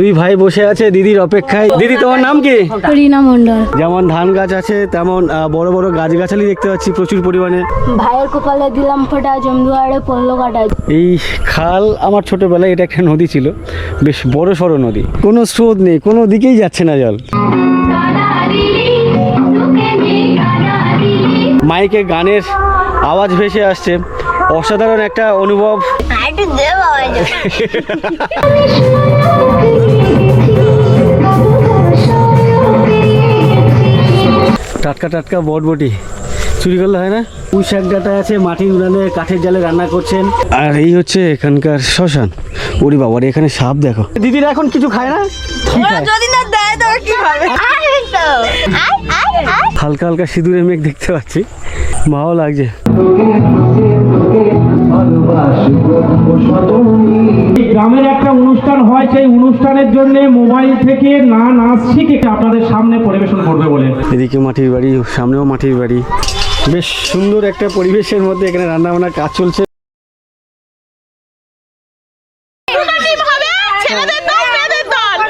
দুই ভাই বসে আছে দিদির অপেক্ষায়। দিদি তোমার নাম কি? রিনা মন্ডল যেমন ধান গাছ আছে তেমন বড় বড় গাছগাছালি দেখতে পাচ্ছি প্রচুর পরিমাণে। ভাইয়ের কপালে দিলাম ফোটা জমদুয়ারে পড়ল কাটা। এই খাল আমার ছোটবেলায় এটা একটা নদী ছিল। বেশ বড় সড়ো নদী। কোনো স্রোত নেই কোনো দিকেই যাচ্ছে না জল। মাইকে গানের আওয়াজ ভেসে আসছে। অসাধারণ একটা অনুভব। টাটকা টাটকা বটবটি। চুরি করলে হয় না? পুঁই শাক ডাটা আছে মাটির উনানে কাঠের জালে রান্না করছেন। আর এই হচ্ছে এখানকার শ্মশান। ওরে বাবা রে, এখানে সাপ দেখো। দিদিরা এখন কিছু খায় না? যদি না দেয় তো কি হবে? হালকা হালকা সিঁদুরে মেঘ দেখতে পাচ্ছি। ভালো লাগছে। গ্রামের একটা অনুষ্ঠান হয় সেই অনুষ্ঠানের জন্য মোবাইল থেকে না নাচ শিখে আপনাদের সামনে পরিবেশন করবে বলে? এদিকে মাটির বাড়ি সামনেও মাটির বাড়ি। বেশ সুন্দর একটা পরিবেশের মধ্যে এখানে রান্নাবান্নার কাজ চলছে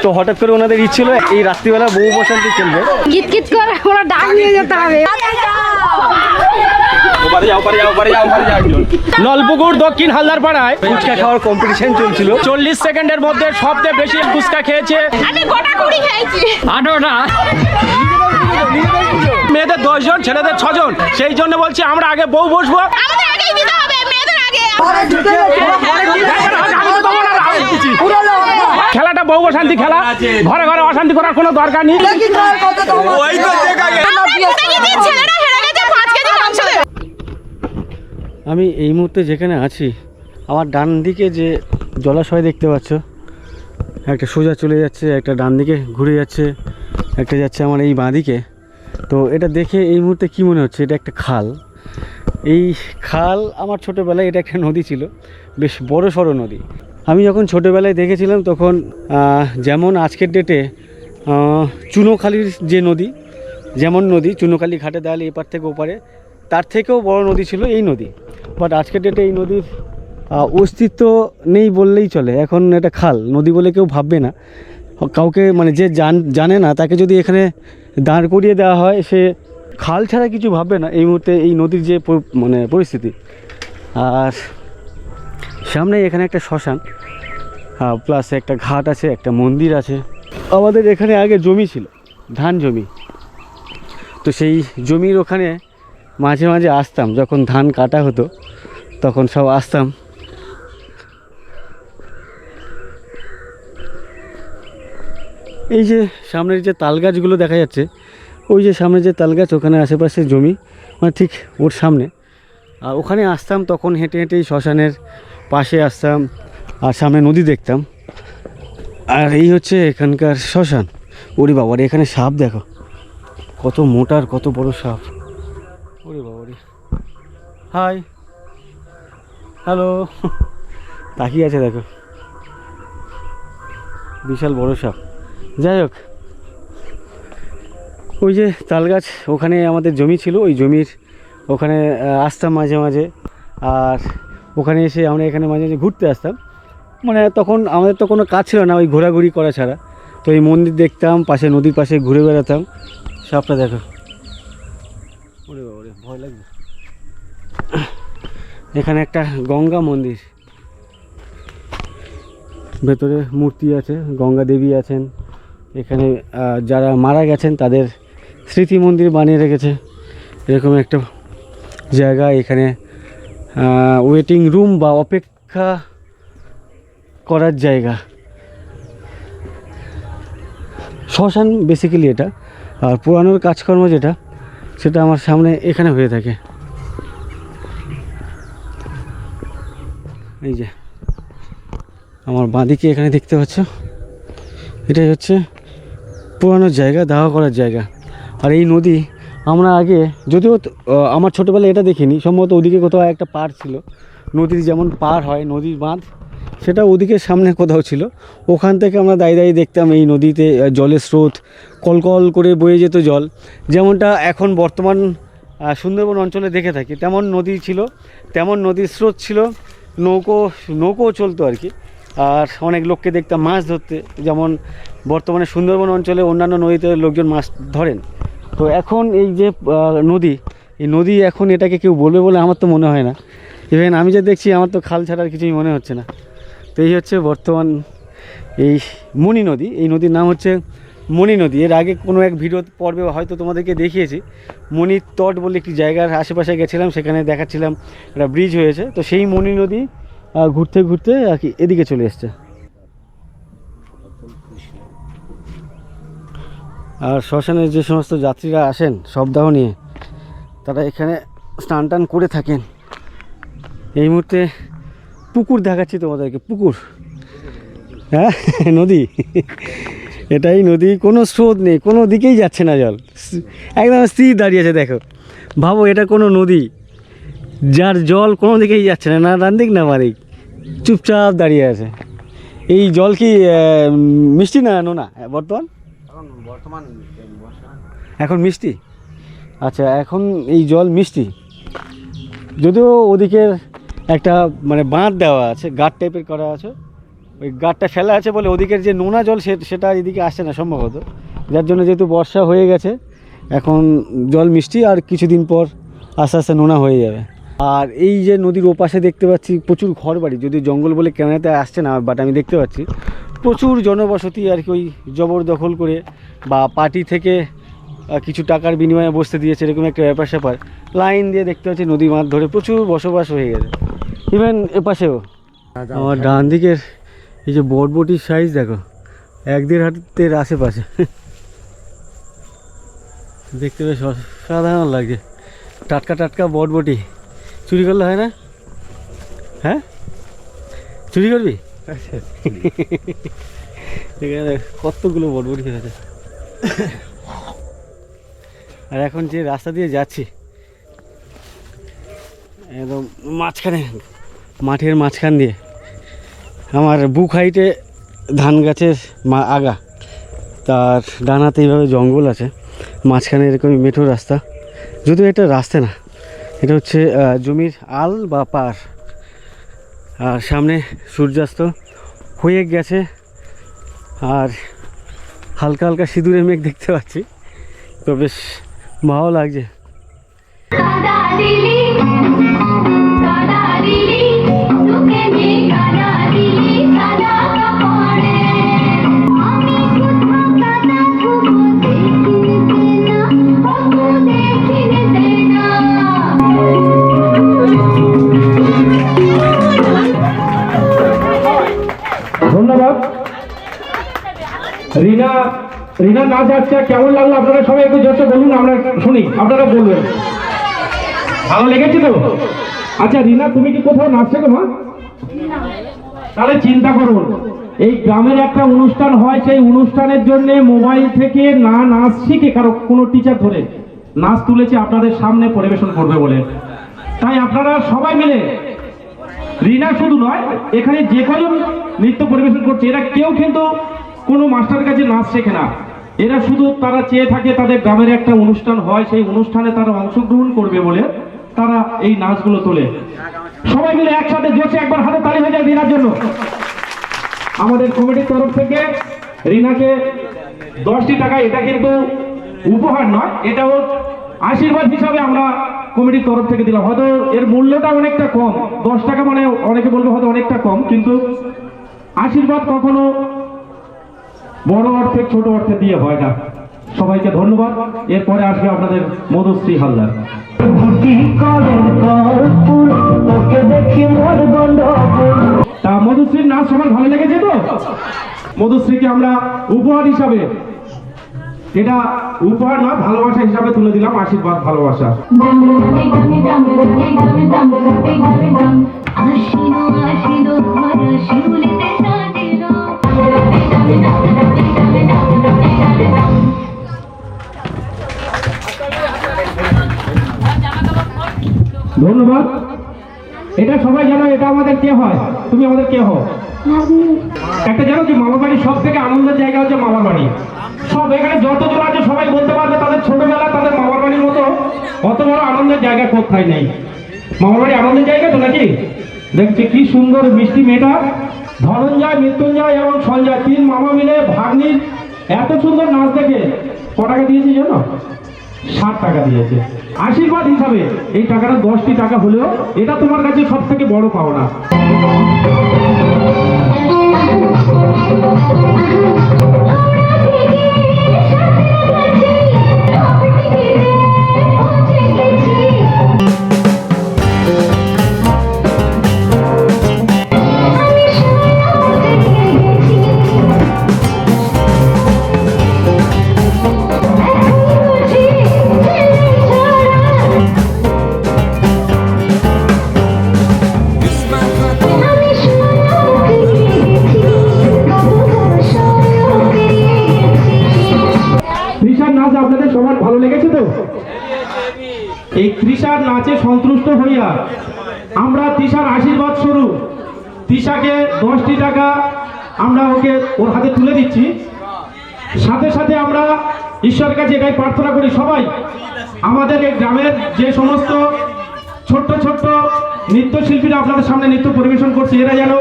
তো হঠাৎ করে ওনাদের ইচ্ছে ছিল এই রাত্রিবেলা বউ বসন্তি খেলবে। করে ওরা ডাক নিয়ে যেতে হবে। নলপুকুর দক্ষিণ হালদার পাড়ায় ফুচকা খাওয়ার কম্পিটিশন চলছিল। চল্লিশ সেকেন্ডের মধ্যে সবচেয়ে বেশি ফুচকা খেয়েছে আমি গোটা কুড়ি খেয়েছি। আঠারোটা মেয়েদের দশজন ছেলেদের ছজন। সেই জন্য বলছি আমরা আগে বউ বসবো। আমাদের আগেই দিতে হবে মেয়েদের আগে। খেলাটা বউ অশান্তি খেলা। ঘরে ঘরে অশান্তি করার কোনো দরকার নেই। আমি এই মুহূর্তে যেখানে আছি আমার ডান দিকে যে জলাশয় দেখতে পাচ্ছ একটা সোজা চলে যাচ্ছে একটা ডান দিকে ঘুরে যাচ্ছে একটা যাচ্ছে আমার এই বাঁ দিকে। তো এটা দেখে এই মুহূর্তে কি মনে হচ্ছে? এটা একটা খাল। এই খাল আমার ছোটোবেলায় এটা একটা নদী ছিল বেশ বড় সড়ো নদী। আমি যখন ছোটোবেলায় দেখেছিলাম তখন যেমন আজকের ডেটে চুনোখালির যে নদী, যেমন নদী, চুনোখালি ঘাটে দেয়ালে এপার থেকে ওপারে, তার থেকেও বড় নদী ছিল এই নদী। বাট আজকের ডেটে এই নদীর অস্তিত্ব নেই বললেই চলে। এখন এটা খাল, নদী বলে কেউ ভাববে না। কাউকে মানে যে জান, জানে না, তাকে যদি এখানে দাঁড় করিয়ে দেওয়া হয়, সে খাল ছাড়া কিছু ভাববে না। এই মুহূর্তে এই নদীর যে মানে পরিস্থিতি। আর সামনে এখানে একটা শ্মশান। প্লাস একটা ঘাট আছে, একটা মন্দির আছে। আমাদের এখানে আগে জমি ছিল, ধান জমি। তো সেই জমির ওখানে মাঝে মাঝে আসতাম, যখন ধান কাটা হতো, তখন সব আসতাম। এই যে সামনের যে তাল গাছগুলো দেখা যাচ্ছে, ওই যে সামনে যে তাল গাছ, ওখানে আশেপাশে জমি মানে ঠিক ওর সামনে। আর ওখানে আসতাম তখন হেঁটে হেঁটে এই শ্মশানের পাশে আসতাম আর সামনে নদী দেখতাম। আর এই হচ্ছে এখানকার শ্মশান। ওরে বাবা রে, এখানে সাপ দেখো। কত মোটার কত বড় সাপ। ওরে বাবা রে। হাই। হ্যালো। তাকিয়ে আছে দেখো। বিশাল বড় সাপ। যাই হোক। ওই যে তাল গাছ ওখানে আমাদের জমি ছিল। ওই জমির ওখানে আসতাম মাঝে মাঝে। আর ওখানে এসে আমরা এখানে মাঝে মাঝে ঘুরতে আসতাম। মানে তখন আমাদের তো কোনো কাজ ছিল না ওই ঘোরাঘুরি করা ছাড়া। তো এই মন্দির দেখতাম, পাশে নদীর পাশে ঘুরে বেড়াতাম। সাপটা দেখো। ওরে বাবা ভয় লাগবে এখানে একটা গঙ্গা মন্দির। ভেতরে মূর্তি আছে, গঙ্গা দেবী আছেন। এখানে যারা মারা গেছেন তাদের স্মৃতি মন্দির বানিয়ে রেখেছে। এরকম একটা জায়গা এখানে ওয়েটিং রুম বা অপেক্ষা করার জায়গা। শ্মশান বেসিক্যালি এটা। আর পুরানোর কাজকর্ম যেটা, সেটা আমার সামনে এখানে হয়ে থাকে। এই যে, আমার বাঁদিকে এখানে দেখতে পাচ্ছ? এটাই হচ্ছে পুরানো জায়গা, দাহ করার জায়গা। আর এই নদী আমরা আগে যদিও আমার ছোটোবেলায় এটা দেখিনি, সম্ভবত ওদিকে কোথাও একটা পার ছিল, নদীর যেমন পার হয়, নদীর বাঁধ, সেটা ওদিকে সামনে কোথাও ছিল। ওখান থেকে আমরা দাঁড়িয়ে দাঁড়িয়ে দেখতাম এই নদীতে জলের স্রোত কলকল করে বয়ে যেত জল। যেমনটা এখন বর্তমান সুন্দরবন অঞ্চলে দেখে থাকি, তেমন নদী ছিল, তেমন নদীর স্রোত ছিল, নৌকো নৌকো চলতো আর কি। আর অনেক লোককে দেখতাম মাছ ধরতে, যেমন বর্তমানে সুন্দরবন অঞ্চলে অন্যান্য নদীতে লোকজন মাছ ধরেন। তো এখন এই যে নদী, এই নদী এখন এটাকে কেউ বলবে বলে আমার তো মনে হয় না। ইভেন আমি যে দেখছি, আমার তো খাল ছাড়া আর কিছুই মনে হচ্ছে না। তো এই হচ্ছে বর্তমান এই মণি নদী। এই নদীর নাম হচ্ছে মণি নদী। এর আগে কোনো এক ভিডিও পর্বে হয়তো তোমাদেরকে দেখিয়েছি। মণির তট বলে একটি জায়গার আশেপাশে গেছিলাম, সেখানে দেখাচ্ছিলাম একটা ব্রিজ হয়েছে। তো সেই মণি নদী ঘুরতে ঘুরতে আর কি এদিকে চলে এসছে। আর শ্মশানের যে সমস্ত যাত্রীরা আসেন শবদাহ নিয়ে, তারা এখানে স্নান টান করে থাকেন। এই মুহূর্তে পুকুর দেখাচ্ছি তোমাদেরকে, পুকুর। হ্যাঁ? নদী। এটাই নদী, কোনো স্রোত নেই, কোনো দিকেই যাচ্ছে না জল। একদম স্থির দাঁড়িয়ে আছে, দেখো। ভাবো, এটা কোনো নদী, যার জল কোনো দিকেই যাচ্ছে না। না ডান দিক না বাদিক চুপচাপ দাঁড়িয়ে আছে। এই জল কি মিষ্টি না নোনা, বর্তমান? এখন মিষ্টি? আচ্ছা এখন এই জল মিষ্টি? যদিও ওদিকের একটা মানে বাঁধ দেওয়া আছে, গাঁট টাইপের করা আছে। ওই গাঁটটা ফেলা আছে বলে ওদিকের যে নোনা জল সেটা এদিকে আসছে না সম্ভবত। যার জন্য যেহেতু বর্ষা হয়ে গেছে, এখন জল মিষ্টি আর কিছুদিন পর আস্তে আস্তে নোনা হয়ে যাবে। আর এই যে নদীর ওপাশে দেখতে পাচ্ছি প্রচুর ঘর বাড়ি যদি জঙ্গল বলে ক্যামেরাতে আসছে না বাট আমি দেখতে পাচ্ছি। প্রচুর জনবসতি আর কি ওই জবরদখল করে বা পার্টি থেকে কিছু টাকার বিনিময়ে বসতে দিয়েছে, এরকম একটা ব্যাপার স্যাপার। লাইন দিয়ে দেখতে পাচ্ছি নদী মাছ ধরে প্রচুর বসবাস হয়ে গেছে। ইভেন এপাশেও, আমার ডান দিকের এই যে বটবটির সাইজ দেখো, এক দেড় হাতের আশেপাশে। দেখতে বেশ অসাধারণ লাগে টাটকা টাটকা বটবটি। চুরি করলে হয় না? হ্যাঁ? চুরি করবি? এখানে কতগুলো বটবটি হয়েছে আর এখন যে রাস্তা দিয়ে যাচ্ছি, একদম মাঝখানে, মাঠের মাঝখান দিয়ে, আমার বুক হাইটে ধান গাছের মা আগা, তার ডানাতে এইভাবে জঙ্গল আছে, মাঝখানে এরকম মেঠো রাস্তা, যদিও এটা রাস্তা না, এটা হচ্ছে জমির আল বা পার। আর সামনে সূর্যাস্ত হয়ে গেছে আর হালকা হালকা সিঁদুরে মেঘ দেখতে পাচ্ছি। তো বেশ ভালো লাগছে। রিনা নাচ যাচ্ছে, কেমন লাগল আপনারা সবাই একটু জোরসে বলুন, আমরা শুনি, আপনারা বলবেন। ভালো লেগেছে তো? আচ্ছা রিনা, তুমি কি কোথাও নাচ শেখো মা? তাহলে চিন্তা করুন, এই গ্রামের একটা অনুষ্ঠান হয়, সেই অনুষ্ঠানের জন্য মোবাইল থেকে না নাচ শিখে কারও কোনো টিচার ধরে, নাচ তুলেছে আপনাদের সামনে পরিবেশন করবে বলে। তাই আপনারা সবাই মিলে, রিনা শুধু নয়, এখানে যে কজন নৃত্য পরিবেশন করছে, এরা কেউ কিন্তু কোনো মাস্টার কাছে নাচ শেখে না। এরা শুধু তারা চেয়ে থাকে তাদের গ্রামের একটা অনুষ্ঠান হয়, সেই অনুষ্ঠানে তারা অংশগ্রহণ করবে বলে তারা এই নাচগুলো তোলে। সবাই মিলে একসাথে জোশে একবার হাতে তালি হয়ে যায় রিনার জন্য। আমাদের কমিটির তরফ থেকে রিনাকে দশটি টাকা, এটা কিন্তু উপহার নয় এটাও আশীর্বাদ হিসাবে আমরা কমিটির তরফ থেকে দিলাম। হয়তো এর মূল্যটা অনেকটা কম, দশ টাকা মানে অনেকে বলবে হয়তো অনেকটা কম, কিন্তু আশীর্বাদ কখনো বড় অর্থে ছোট অর্থে দিয়ে হয় না সবাইকে ধন্যবাদ এরপরে আসবে আপনাদের মধুশ্রী হালদার তা মধুশ্রীর নাচ সবার ভালো লেগেছে তো মধুশ্রীকে আমরা উপহার হিসাবে এটা উপহার না ভালোবাসা হিসাবে তুলে দিলাম আশীর্বাদ ভালোবাসা আশিনো ধন্যবাদ। এটা সবাই জানো, এটা আমাদের কে হয়? তুমি আমাদের কে হও? একটা জানো কি মামার বাড়ি সব থেকে আনন্দের জায়গা হচ্ছে মামার বাড়ি সব এখানে যতজন আছে, সবাই বলতে পারবে তাদের ছোটবেলা, তাদের মামার বাড়ির মতো অত বড় আনন্দের জায়গা কোথায় নেই। মামার বাড়ি আনন্দের জায়গা তো নাকি? দেখছি কি সুন্দর মিষ্টি মেয়েটা। ধনঞ্জয়, মৃত্যুঞ্জয় এবং সঞ্জয়, তিন মামা মিলে ভাগ্নির এত সুন্দর নাচ দেখে ক টাকা দিয়েছে জানো? ষাট টাকা দিয়েছে। আশীর্বাদ হিসাবে এই টাকাটা দশটি টাকা হলেও এটা তোমার কাছে সব থেকে বড় পাওনা। ওর হাতে তুলে দিচ্ছি। সাথে সাথে আমরা ঈশ্বরের কাছে এটাই প্রার্থনা করি সবাই। আমাদের এই গ্রামের যে সমস্ত ছোট্ট ছোট্ট নৃত্যশিল্পীরা আপনাদের সামনে নৃত্য পরিবেশন করছে, এরা যেন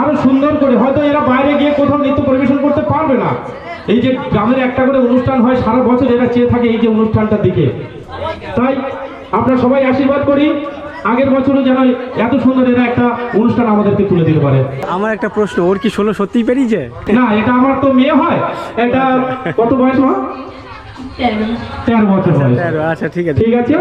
আরও সুন্দর করে, হয়তো এরা বাইরে গিয়ে কোথাও নৃত্য পরিবেশন করতে পারবে না। এই যে গ্রামের একটা করে অনুষ্ঠান হয়, সারা বছর এরা চেয়ে থাকে এই যে অনুষ্ঠানটার দিকে। তাই আমরা সবাই আশীর্বাদ করি। আগের বছরও যেন এত সুন্দর এরা একটা অনুষ্ঠান আমাদেরকে তুলে দিতে পারে। আমার একটা প্রশ্ন ওর কি ষোলো সত্যিই পেরিয়েছে? না এটা আমার তো মেয়ে হয়। এটা কত বয়স মা? তেরো বছর বয়স। তেরো, আচ্ছা ঠিক আছে। ঠিক আছে?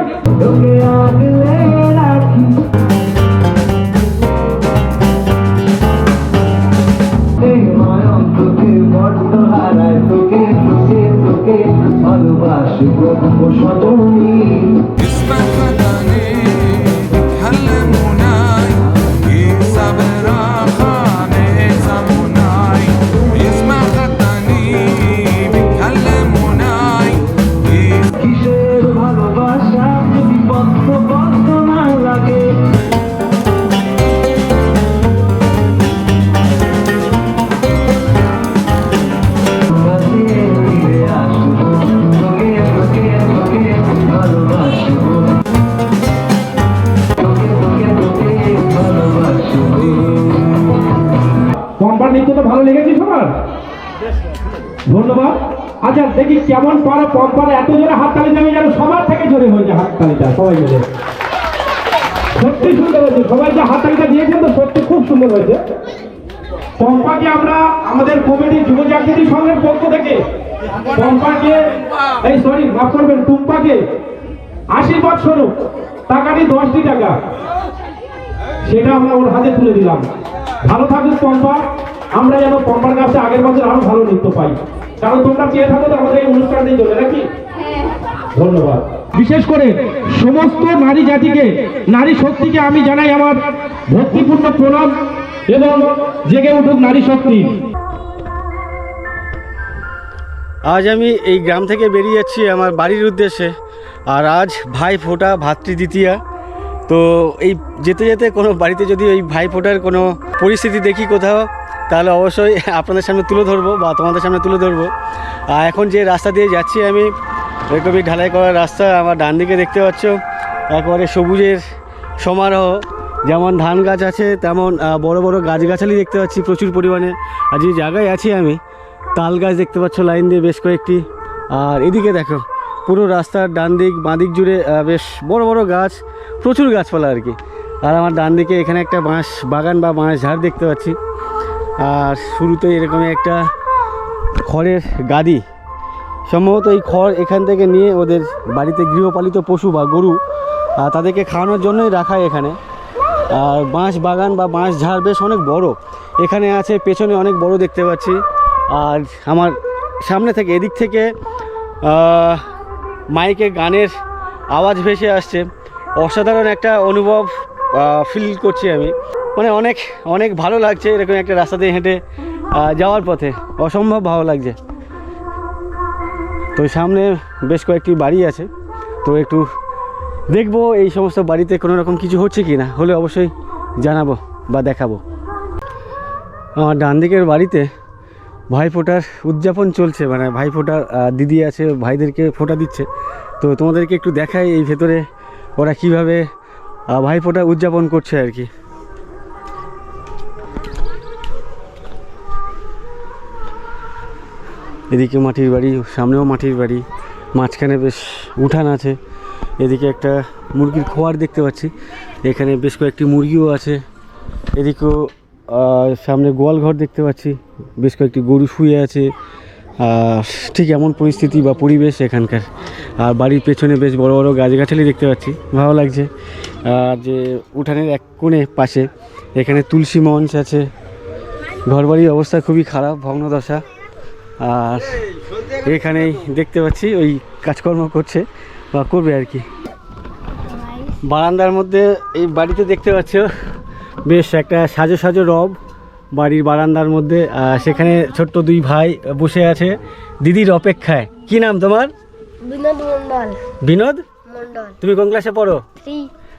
পম্পার নৃত্য তো ভালো লেগেছে সবার? ধন্যবাদ। আচ্ছা দেখি কেমন পারে পম্পার এত জোরে হাততালি দেবে যেন সবার থেকে জোরে হয়েছে হাততালিটা, সবাই মিলে। সত্যি সুন্দর হয়েছে, সবাই যে হাততালিটা দিয়েছেন তো সত্যি খুব সুন্দর হয়েছে। পম্পাকে আমরা আমাদের কমিটি যুব জাগৃতি সংঘের পক্ষ থেকে পম্পাকে, এই সরি মাফ করবেন, টুম্পাকে আশীর্বাদ স্বরূপ টাকাটি দশটি টাকা, সেটা আমরা ওর হাতে তুলে দিলাম। ভালো থাকুক পম্পা। আমরা যেন পম্পার কাছে আগের বছর আরও ভালো নৃত্য পাই। কারণ তোমরা চেয়ে থাকো তো আমাদের এই অনুষ্ঠানটি চলে নাকি? ধন্যবাদ। বিশেষ করে সমস্ত নারী জাতিকে নারী শক্তিকে আমি জানাই আমার ভক্তিপূর্ণ প্রণাম এবং জেগে উঠুক নারী শক্তি। আজ আমি এই গ্রাম থেকে বেরিয়ে যাচ্ছি আমার বাড়ির উদ্দেশ্যে। আর আজ ভাই ফোটা ভাতৃ দ্বিতীয়া। তো এই যেতে যেতে কোনো বাড়িতে যদি এই ভাই ফোটার কোনো পরিস্থিতি দেখি কোথাও তাহলে অবশ্যই আপনাদের সামনে তুলে ধরবো বা তোমাদের সামনে তুলে ধরবো। আর এখন যে রাস্তা দিয়ে যাচ্ছি আমি এরকমই ঢালাই করা রাস্তা, আমার ডান দিকে দেখতে পাচ্ছ। একবারে সবুজের সমারোহ, যেমন ধান গাছ আছে, তেমন বড় বড় গাছগাছালি দেখতে পাচ্ছি প্রচুর পরিমাণে। আর যে জায়গায় আছি আমি, তাল গাছ দেখতে পাচ্ছ, লাইন দিয়ে বেশ কয়েকটি। আর এদিকে দেখো, পুরো রাস্তার ডান দিক, বাঁ দিক জুড়ে বেশ বড় বড় গাছ, প্রচুর গাছপালা আর কি। আর আমার ডান দিকে এখানে একটা বাঁশ বাগান বা বাঁশ ঝাড় দেখতে পাচ্ছি। আর শুরুতে এরকম একটা খড়ের গাদি। সম্ভবত এই খড় এখান থেকে নিয়ে ওদের বাড়িতে গৃহপালিত পশু বা গরু তাদেরকে খাওয়ানোর জন্যই রাখা এখানে। আর বাঁশ বাগান বা বাঁশ ঝাড় বেশ অনেক বড়। এখানে আছে, পেছনে অনেক বড় দেখতে পাচ্ছি। আর আমার সামনে থেকে এদিক থেকে মাইকে গানের আওয়াজ ভেসে আসছে। অসাধারণ একটা অনুভব ফিল করছি আমি। মানে অনেক অনেক ভালো লাগছে এরকম একটা রাস্তা দিয়ে হেঁটে যাওয়ার পথে। অসম্ভব ভালো লাগছে। তো সামনে বেশ কয়েকটি বাড়ি আছে। তো একটু দেখব এই সমস্ত বাড়িতে কোনো রকম কিছু হচ্ছে কি না। হলে অবশ্যই জানাব বা দেখাবো। আমার ডান দিকের বাড়িতে ভাইফোঁটার উদযাপন চলছে। মানে ভাইফোঁটার দিদি আছে, ভাইদেরকে ফোঁটা দিচ্ছে। তো তোমাদেরকে একটু দেখাই এই ভেতরে ওরা কীভাবে ভাইফোঁটা উদযাপন করছে আর কি। এদিকে মাটির বাড়ি, সামনেও মাটির বাড়ি, মাঝখানে বেশ উঠান আছে। এদিকে একটা মুরগির খোয়ার দেখতে পাচ্ছি। এখানে বেশ কয়েকটি মুরগিও আছে। এদিকেও সামনে গোয়াল ঘর দেখতে পাচ্ছি। বেশ কয়েকটি গরু শুয়ে আছে। ঠিক এমন পরিস্থিতি বা পরিবেশ এখানকার। আর বাড়ির পেছনে বেশ বড় বড় গাছগাছালি দেখতে পাচ্ছি। ভালো লাগছে। আর যে উঠানের এক কোণে পাশে এখানে তুলসী মঞ্চ আছে। ঘরবাড়ির অবস্থা খুবই খারাপ, ভগ্নদশা। আর এখানেই দেখতে পাচ্ছি ওই কাজকর্ম করছে বা করবে আর কি। বারান্দার মধ্যে এই বাড়িতে দেখতে পাচ্ছ বেশ একটা সাজো সাজো রব বাড়ির বারান্দার মধ্যে সেখানে ছোট্ট দুই ভাই বসে আছে। দিদির অপেক্ষায় কি নাম তোমার? বিনোদ মন্ডল বিনোদ? মন্ডল তুমি কোন ক্লাসে পড়ো?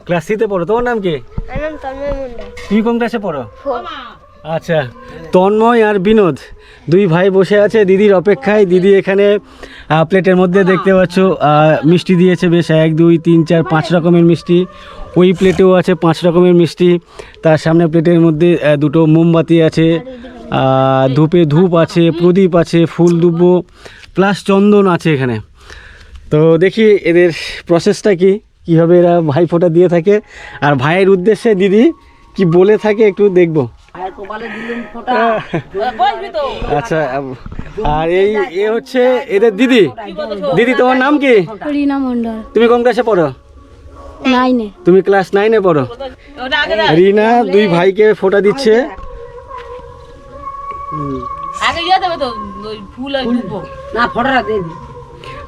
ক্লাস থ্রিতে পড়ো তোমার নাম কি? তুমি কোন ক্লাসে পড়ো? আচ্ছা তন্ময় আর বিনোদ দুই ভাই বসে আছে দিদির অপেক্ষায়। দিদি এখানে প্লেটের মধ্যে দেখতে পাচ্ছ মিষ্টি দিয়েছে বেশ এক দুই তিন চার পাঁচ রকমের মিষ্টি। ওই প্লেটেও আছে পাঁচ রকমের মিষ্টি। তার সামনে প্লেটের মধ্যে দুটো মোমবাতি আছে ধূপে ধূপ আছে প্রদীপ আছে ফুল দুব্বো প্লাস চন্দন আছে এখানে। তো দেখি এদের প্রসেসটা কি কীভাবে এরা ভাই ফোঁটা দিয়ে থাকে। আর ভাইয়ের উদ্দেশ্যে দিদি কি বলে থাকে একটু দেখব। আচ্ছা আর এই এ হচ্ছে এদের দিদি। দিদি তোমার নাম কি? রিনা মন্ডল তুমি কোন ক্লাসে পড়ো? নাইনে তুমি ক্লাস নাইনে পড়ো? রিনা দুই ভাইকে ফোঁটা দিচ্ছে। আগে ইয়ে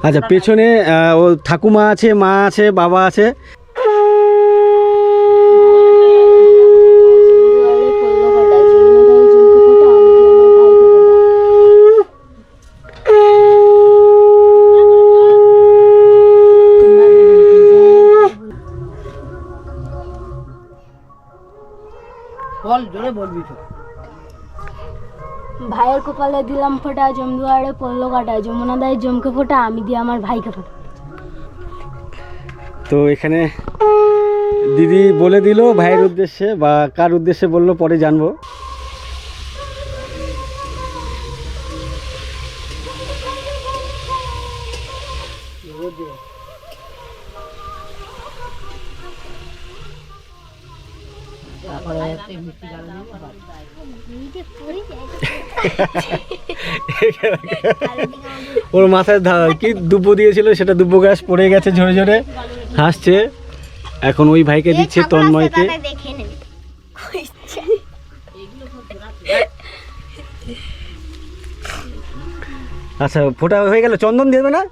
আচ্ছা পেছনে ও ঠাকুমা আছে মা আছে বাবা আছে। ভাইয়ের কপালে দিলাম ফোঁটা জমদুয়ারে পড়ল কাটা যমুনা দায় জমকে ফোঁটা আমি দিয়ে আমার ভাইকে ফোটা। তো এখানে দিদি বলে দিল ভাইয়ের উদ্দেশ্যে বা কার উদ্দেশ্যে বলল পরে জানব। ওর মাথায় ধা- কি দুব্বো দিয়েছিল সেটা দুব্বো গাছ পড়ে গেছে ঝরে ঝরে হাসছে। এখন ওই ভাইকে দিচ্ছে তন্ময়কে। আচ্ছা ফোটা হয়ে গেল চন্দন দেবে না?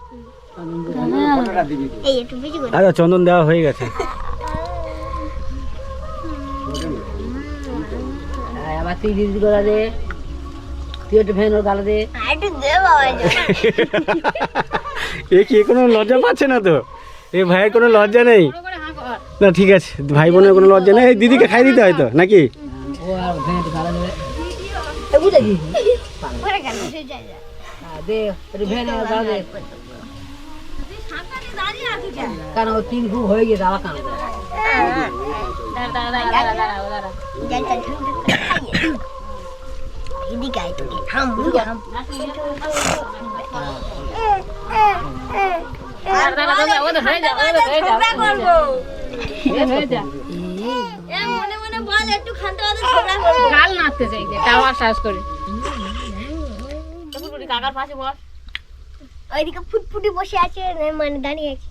করে। আচ্ছা চন্দন দেওয়া হয়ে গেছে। দিদি গলা দে তুই একটু ভেন গালা দে এ কি কোনো লজ্জা পাচ্ছে না তো? এ ভাইয়ের কোনো লজ্জা নেই? না ঠিক আছে। ভাই বোনের কোনো লজ্জা নেই? দিদিকে খাই দিতে হয়তো নাকি? হ্যাঁ, কারণ ও তিন খুব হয়ে গেছে আবার কান মনে মনে ফুটফুটি বসে আছে মানে দাঁড়িয়ে আছে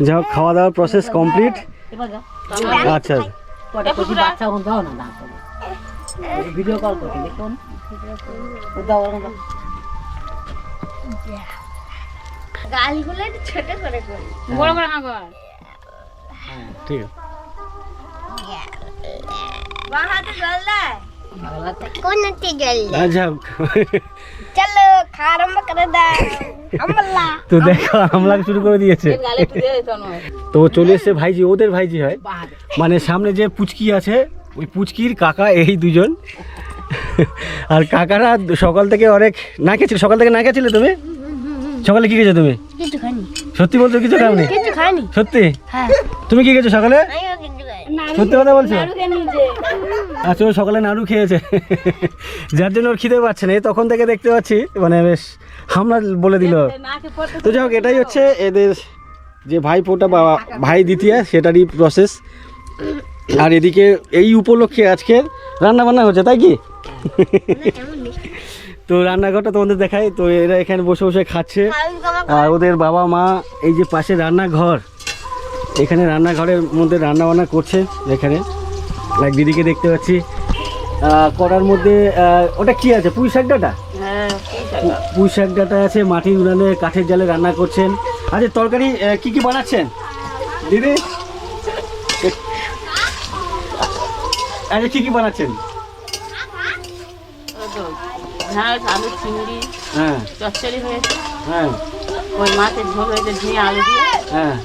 যাও খাওয়া দাওয়ার প্রসেস কমপ্লিট আচ্ছা কটা কচি বাচ্চা ওরকম দাও না দাও ভিডিও কল করতে দেখুন দাও ওরকম গালগুলো একটু ছোট করে করি। বড় করে হাঁ কর ঠিক। আছে বাঁ জল দেয় গালা দে। কোন হাতে। জল দেয় আচ্ছা। চলো। খাওয়া আরম্ভ করে দাও। আমলা তো দেখো হামলা শুরু করে দিয়েছে। একটু তো চলে এসছে ভাইজি ওদের ভাইজি হয়। মানে সামনে যে পুচকি আছে ওই পুচকির কাকা এই দুজন। আর কাকারা সকাল থেকে অনেক না খেয়েছিল। সকাল থেকে না খেয়েছিলে তুমি? সকালে কি খেয়েছো তুমি? সত্যি বলছো কিছু খাওনি? কিছু সত্যি? হ্যাঁ। তুমি কি খেয়েছো সকালে? সত্যি কথা বলছো? আচ্ছা ও সকালে নাড়ু খেয়েছে। যার জন্য ওর খিদে পাচ্ছে না। এই তখন থেকে দেখতে পাচ্ছি মানে বেশ হামলা বলে দিল। তো যাই হোক এটাই হচ্ছে এদের যে ভাই ফোটা বা ভাই দ্বিতীয় সেটারই প্রসেস আর এদিকে এই উপলক্ষে আজকে রান্না বান্না হচ্ছে তাই কি? তো রান্নাঘরটা তোমাদের দেখাই। তো এরা এখানে বসে বসে খাচ্ছে। আর ওদের বাবা মা এই যে পাশে রান্নাঘর এখানে রান্নাঘরের মধ্যে রান্না বান্না করছে এখানে। এক দিদিকে দেখতে পাচ্ছি। করার মধ্যে ওটা কি আছে? পুঁই শাক ডাটা? পুঁই শাক ডাটা আছে মাটির উনানে কাঠের জালে রান্না করছেন। আচ্ছা তরকারি কি কি বানাচ্ছেন? দিদি? আচ্ছা কি কি বানাচ্ছেন? ঢ্যাঁড়স আলু চিংড়ি হ্যাঁ। চচ্চড়ি হয়েছে। হ্যাঁ। ওই মাছের ঝোল হয়েছে ঝিঙে আলু দিয়ে। হ্যাঁ।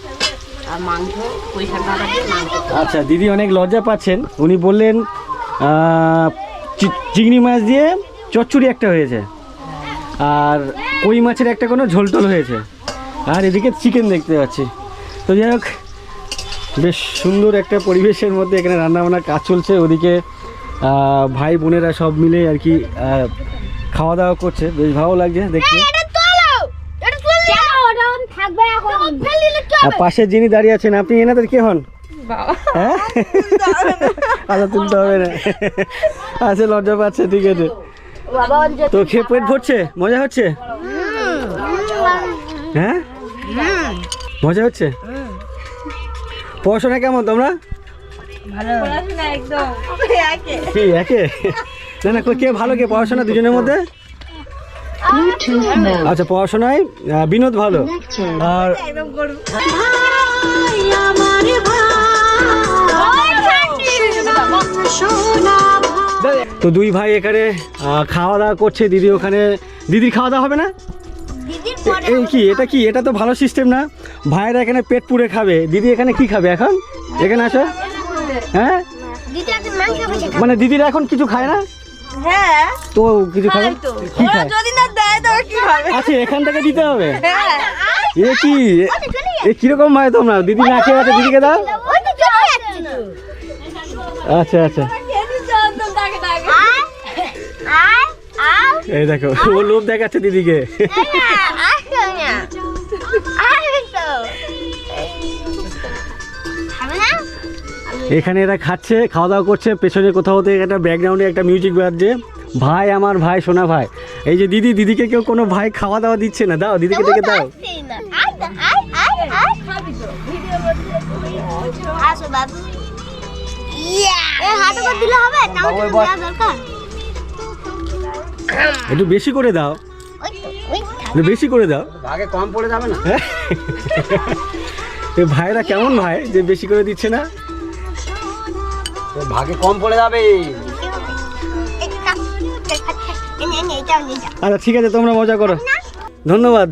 আর মাংস পয়সা টাকা দিয়ে মাংস। আচ্ছা দিদি অনেক লজ্জা পাচ্ছেন। উনি বললেন চিংড়ি মাছ দিয়ে চচ্চড়ি একটা হয়েছে। আর কই মাছের একটা কোনো ঝোল টোল হয়েছে। আর এদিকে চিকেন দেখতে পাচ্ছি। তো যাই হোক বেশ সুন্দর একটা পরিবেশের মধ্যে এখানে রান্নাবান্নার কাজ চলছে। ওদিকে ভাই বোনেরা সব মিলে আর কি খাওয়া দাওয়া করছে। বেশ ভালো লাগছে দেখতে। এখন আর পাশে যিনি দাঁড়িয়ে আছেন আপনি এনাদের কে হন? হ্যাঁ? আচ্ছা তুলতে হবে না। আচ্ছা লজ্জা পাচ্ছে ঠিক আছে। তো খেয়ে পেট ভরছে? মজা হচ্ছে? হ্যাঁ? মজা হচ্ছে? পড়াশোনা কেমন তোমরা? কি একে? না না কে ভালো কে? পড়াশোনা দুজনের মধ্যে? আচ্ছা পড়াশোনায় বিনোদ ভালো। আর তো দুই ভাই এখানে খাওয়া দাওয়া করছে দিদি ওখানে। দিদির খাওয়া দাওয়া হবে না? এই কি এটা কি? এটা তো ভালো সিস্টেম না। ভাইয়েরা এখানে পেট পুড়ে খাবে। দিদি এখানে কি খাবে এখন? এখানে আসো। হ্যাঁ? মানে দিদিরা এখন কিছু খায় না? হ্যাঁ। তো কিছু খাবে? কি খায়? যদি না দেয় তবে কি হবে আচ্ছা এখান থেকে দিতে হবে? হ্যাঁ। এ কি? এ- এ কীরকম ভাই তোমরা? দিদি না খেয়ে আছে দিদিকে দাও। আচ্ছা আচ্ছা। এই দেখো ও লোভ দেখাচ্ছে দিদিকে। এখানে এরা খাচ্ছে খাওয়া দাওয়া করছে পেছনে কোথাও থেকে একটা ব্যাকগ্রাউন্ডে একটা মিউজিক বাজছে ভাই আমার ভাই সোনা ভাই এই যে দিদি দিদিকে কেউ কোনো ভাই খাওয়া দাওয়া দিচ্ছে না? দাও দিদিকে দেখে দাও। একটু বেশি করে দাও। বেশি করে দাও। আগে কম পড়ে যাবে না? ভাইরা কেমন ভাই? যে বেশি করে দিচ্ছে না? ভাগে কম পড়ে যাবে। আচ্ছা ঠিক আছে তোমরা মজা করো। ধন্যবাদ।